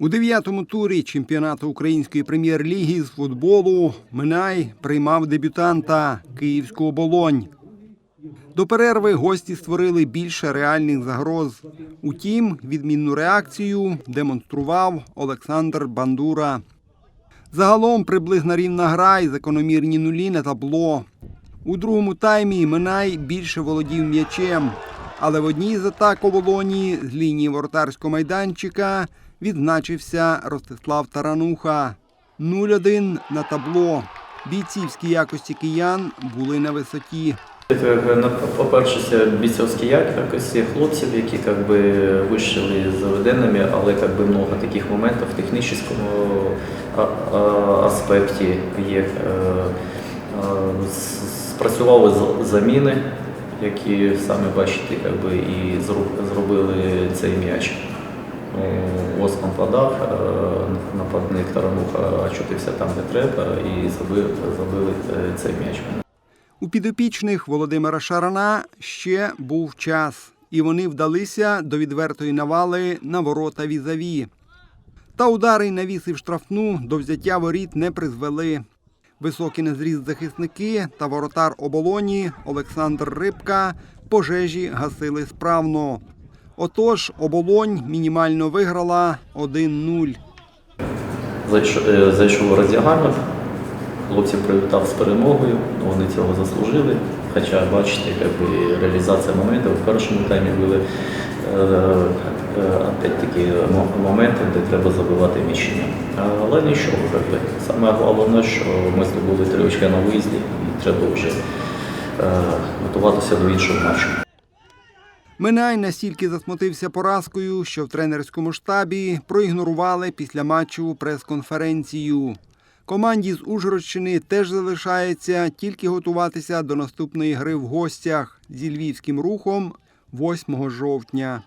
У дев'ятому турі чемпіонату української прем'єр-ліги з футболу Минай приймав дебютанта Київську оболонь. До перерви гості створили більше реальних загроз. Утім, відмінну реакцію демонстрував Олександр Бандура. Загалом приблизна рівна гра і закономірні нулі на табло. У другому таймі Минай більше володів м'ячем, але в одній з атак оболоні з лінії воротарського майданчика відзначився Ростислав Тарануха. 0-1 на табло. Бійцівські якості киян були на висоті. По-перше, це бійцовські якості хлопців, які как би, вийшли з заведеними, але как би, много таких моментів в технічному аспекті є. Е, е, Спрацювали заміни, які самі бачите, как би, і зробили цей м'яч. Ну, Осман подав, е, нападник Тарануха очутився там, де треба, і забив, забили е, цей м'яч. У підопічних Володимира Шарана ще був час, і вони вдалися до відвертої навали на ворота візаві. Та удари на віси в штрафну до взяття воріт не призвели. Високі на зріст захисники та воротар оболоні Олександр Рибка пожежі гасили справно. Отож, оболонь мінімально виграла 1-0. Зайшов, е, зайшов роздягальник, хлопців привітав з перемогою, вони цього заслужили. Хоча, бачите, якби, реалізація моментів в першому таймі були опять-таки моменти, де треба забивати міщення. Але нічого, якби. саме головне, що ми здобули три очки на виїзді і треба вже е, готуватися до іншого матчу. Минай настільки засмутився поразкою, що в тренерському штабі проігнорували після матчу прес-конференцію. Команді з Ужгородщини теж залишається тільки готуватися до наступної гри в гостях зі львівським рухом 8 жовтня.